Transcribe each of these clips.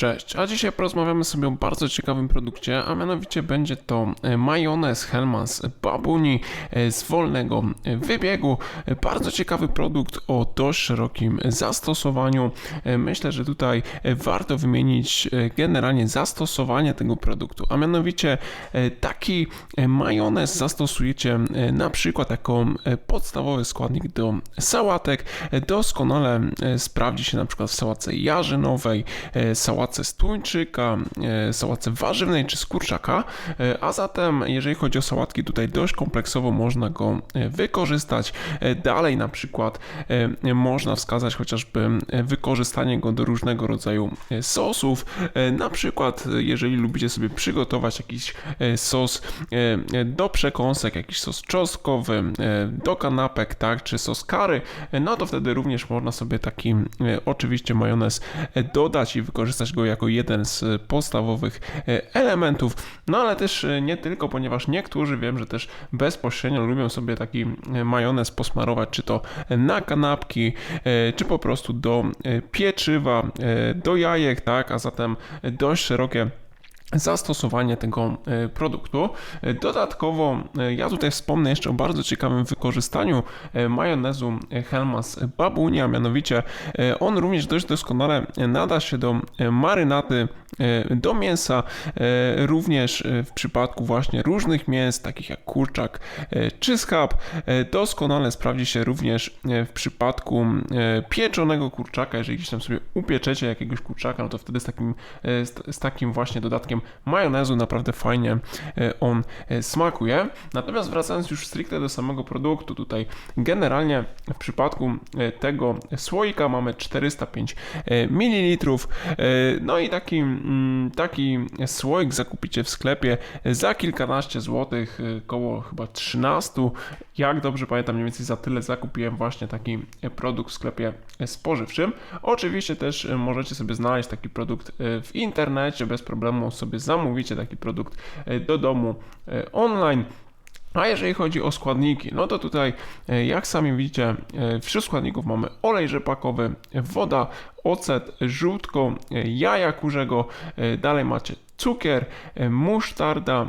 Cześć, a dzisiaj porozmawiamy sobie o bardzo ciekawym produkcie, a mianowicie będzie to e, majonez Hellmann's Babuni e, z wolnego e, wybiegu. Bardzo ciekawy produkt o dość szerokim zastosowaniu. Myślę, że tutaj warto wymienić generalnie zastosowanie tego produktu, a mianowicie taki majonez zastosujecie na przykład jako podstawowy składnik do sałatek. Doskonale sprawdzi się na przykład w sałatce jarzynowej, e, sałatce z tuńczyka, e, sałatce warzywnej czy z kurczaka, E, a zatem jeżeli chodzi o sałatki tutaj dość kompleksowo można go e, wykorzystać. Dalej na przykład można wskazać chociażby wykorzystanie go do różnego rodzaju sosów, na przykład jeżeli lubicie sobie przygotować jakiś sos do przekąsek, jakiś sos czosnkowy, do kanapek, tak, czy sos e, no to wtedy również można sobie taki oczywiście majonez dodać i wykorzystać go jako jeden z e, podstawowych e, elementów. No ale też e, nie tylko, ponieważ niektórzy wiem, że też bezpośrednio lubią sobie taki majonez posmarować, czy to na kanapki, czy po prostu do pieczywa, do jajek, tak, a zatem dość szerokie zastosowanie tego e, produktu. E, Dodatkowo e, ja tutaj wspomnę jeszcze o bardzo ciekawym wykorzystaniu majonezu Hellmann's Babunia, mianowicie on również dość doskonale nada się do marynaty do mięsa, również w przypadku właśnie różnych mięs, takich jak kurczak czy schab. E, Doskonale sprawdzi się również w przypadku pieczonego kurczaka, jeżeli gdzieś tam sobie upieczecie jakiegoś kurczaka, no to wtedy z takim, z takim właśnie dodatkiem majonezu naprawdę fajnie e, on e, smakuje. Natomiast wracając już stricte do samego produktu, tutaj generalnie w przypadku e, tego słoika mamy 405 ml. No i taki, mm, taki słoik zakupicie w sklepie za kilkanaście złotych, koło chyba 13. Jak dobrze pamiętam, mniej więcej za tyle zakupiłem właśnie taki produkt w sklepie spożywczym. Oczywiście też możecie sobie znaleźć taki produkt w internecie, bez problemu sobie zamówicie taki produkt e, do domu e, online. A jeżeli chodzi o składniki, no to tutaj, e, jak sami widzicie, wśród składników mamy olej rzepakowy, woda, ocet, żółtko, jaja kurzego, dalej macie cukier, musztarda,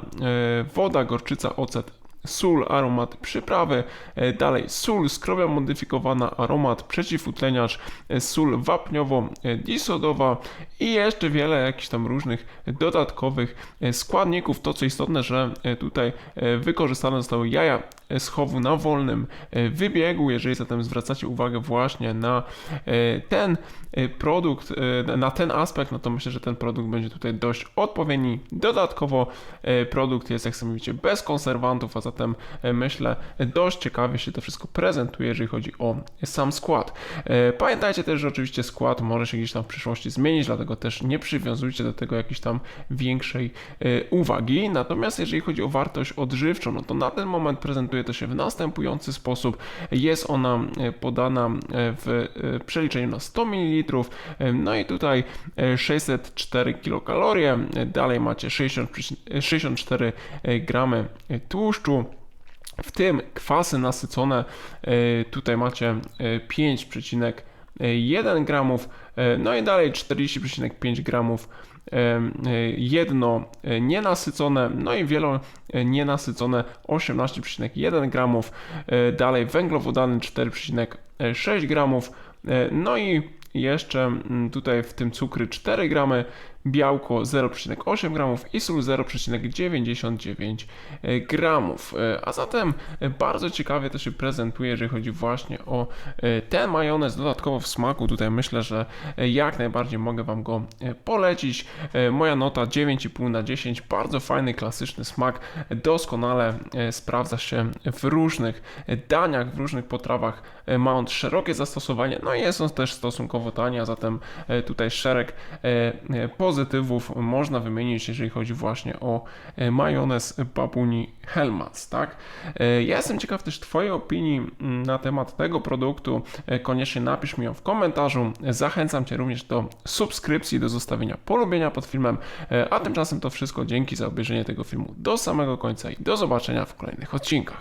woda, gorczyca, ocet, sól, aromat, przyprawy, e, dalej sól, skrobia modyfikowana, aromat, przeciwutleniacz, e, sól wapniowo-disodowa i jeszcze wiele jakichś tam różnych dodatkowych e, składników. To co istotne, że e, tutaj e, wykorzystane zostały jaja z chowu na wolnym e, wybiegu. Jeżeli zatem zwracacie uwagę właśnie na e, ten e, produkt, e, na ten aspekt, no to myślę, że ten produkt będzie tutaj dość odpowiedni. Dodatkowo e, produkt jest, jak sami bez konserwantów, a zatem e, myślę dość ciekawie się to wszystko prezentuje, jeżeli chodzi o sam skład. E, Pamiętajcie też, że oczywiście skład może się gdzieś tam w przyszłości zmienić, dlatego też nie przywiązujcie do tego jakiejś tam większej e, uwagi. Natomiast jeżeli chodzi o wartość odżywczą, no to na ten moment prezentuje to się w następujący sposób. Jest ona podana w przeliczeniu na 100 ml. No i tutaj e, 604 kilokalorie. Dalej macie 60, 64 gramy tłuszczu. W tym kwasy nasycone e, tutaj macie e, 5,1 gramów, e, no i dalej 40,5 gramów e, e, jedno e, nienasycone, no i wielo e, nienasycone 18,1 gramów, e, dalej węglowodany 4,6 gramów, e, no i jeszcze mm, tutaj w tym cukry 4 gramy, białko 0,8 gramów i sól 0,99 gramów. E, A zatem e, bardzo ciekawie to się prezentuje, jeżeli chodzi właśnie o e, ten majonez. Dodatkowo w smaku tutaj myślę, że e, jak najbardziej mogę Wam go e, polecić. E, Moja nota 9,5 na 10. Bardzo fajny, klasyczny smak. Doskonale e, sprawdza się w różnych e, daniach, w różnych potrawach. E, Ma on szerokie zastosowanie, no i jest on też stosunkowo tani, a zatem e, tutaj szereg e, e, pozytywów można wymienić, jeżeli chodzi właśnie o e, majonez Babuni Hellmann's, tak? E, Ja jestem ciekaw też Twojej opinii mm, na temat tego produktu. E, Koniecznie napisz mi ją w komentarzu. Zachęcam Cię również do subskrypcji, do zostawienia polubienia pod filmem. A tymczasem to wszystko. Dzięki za obejrzenie tego filmu do samego końca i do zobaczenia w kolejnych odcinkach.